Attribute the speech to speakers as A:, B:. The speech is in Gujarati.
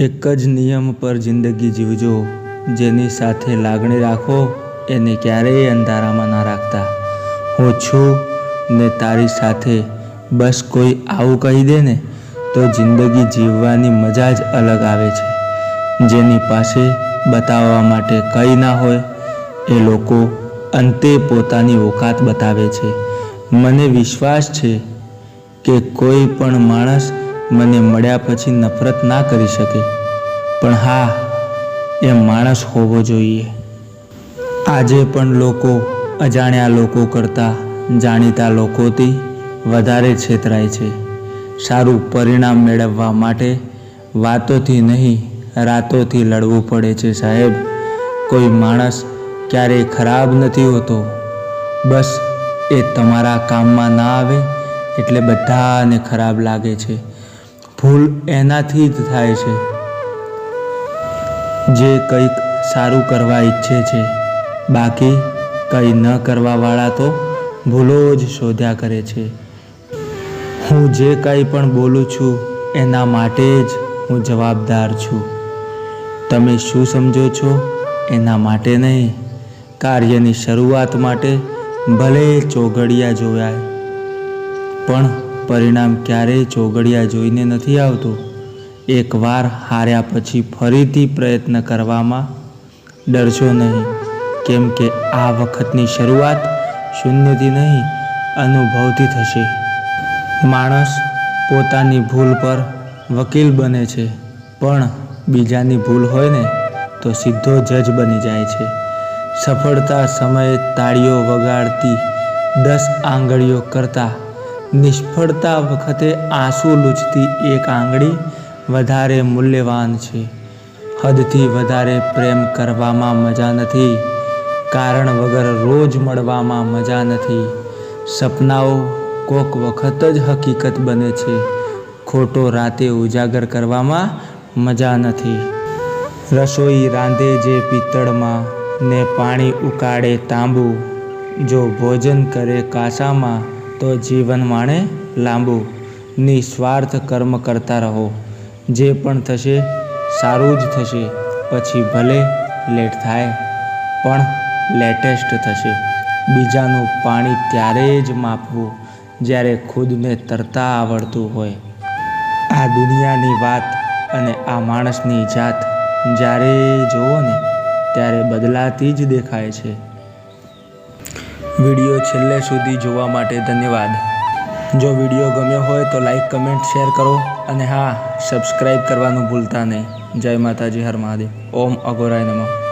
A: એક જ નિયમ પર જિંદગી જીવજો. જેની સાથે લાગણી રાખો, એને ક્યારેય અંધારામાં ના રાખતા. હું છું ને તારી સાથે. બસ કોઈ આવું કહી દે ને, તો જિંદગી જીવવાની મજા જ અલગ આવે છે. જેની પાસે બતાવવા માટે કંઈ ના હોય, એ લોકો અંતે પોતાની ઓકાત બતાવે છે. મને વિશ્વાસ છે કે કોઈ પણ માણસ મને મળ્યા પછી નફરત ના કરી શકે. પણ હા એ માણસ હોવો જોઈએ. આજે પણ લોકો અજાણ્યા લોકો કરતાં જાણીતા લોકોથી વધારે છેતરાય છે. સારું પરિણામ મેળવવા માટે વાતોથી નહીં, રાતોથી લડવું પડે છે સાહેબ. કોઈ માણસ ક્યારેય ખરાબ નથી હોતો. બસ એ તમારા કામમાં ના આવે એટલે બધાને ખરાબ લાગે છે. ભૂલ એનાથી જ થાય છે. જે કંઈક સારું કરવા ઈચ્છે છે, બાકી કંઈ ન કરવાવાળા તો ભૂલો જ શોધ્યા કરે છે. હું જે કંઈ પણ બોલું છું, એના માટે જ હું જવાબદાર છું. તમે શું સમજો છો? એના માટે નહીં. કાર્યની શરૂઆત માટે ભલે ચોઘડિયા જોવાય, પણ પરિણામ ક્યારેય ચોગડિયા જોઈને નથી આવતું. એકવાર હાર્યા પછી ફરીથી પ્રયત્ન કરવામાં ડરશો નહીં. કેમ કે આ વખતની શરૂઆત શૂન્યથી નહીં, અનુભવથી થશે. માણસ પોતાની ભૂલ પર વકીલ બને છે, પણ બીજાની ભૂલ હોય ને, તો સીધો જજ બની જાય છે. સફળતા સમયે તાળીઓ વગાડતી દસ આંગળીઓ કરતાં નિષ્ફળતા વખતે આંસુ લૂછતી એક આંગળી વધારે મૂલ્યવાન છે. હદથી વધારે પ્રેમ કરવામાં મજા નથી. કારણ વગર રોજ મળવામાં મજા નથી. સપનાઓ કોક વખત જ હકીકત બને છે. ખોટો રાતે ઉજાગર કરવામાં મજા નથી. રસોઈ રાંધે જે પિત્તળમાં ને પાણી ઉકાળે તાંબુ. જો ભોજન કરે કાસામાં તો જીવન માણે લાંબુ. નિસ્વાર્થ કર્મ કરતા રહો. જે પણ થશે, સારું જ થશે. પછી ભલે લેટ થાય, પણ લેટેસ્ટ થશે. બીજાનું પાણી ત્યારે જ માપવું, જ્યારે ખુદને તરતા આવડતું હોય. આ દુનિયાની વાત અને આ માણસની જાત જ્યારે જુઓ ને, ત્યારે બદલાતી જ દેખાય છે. વીડિયો છેલ્લે સુધી જોવા માટે ધન્યવાદ. જો વીડિયો ગમ્યો હોય તો લાઈક, કમેન્ટ, શેર કરો અને હા સબસ્ક્રાઈબ કરવાનું ભૂલતા નહીં. જય માતાજી, હર મહાદેવ. ઓમ અઘોરાય નમઃ.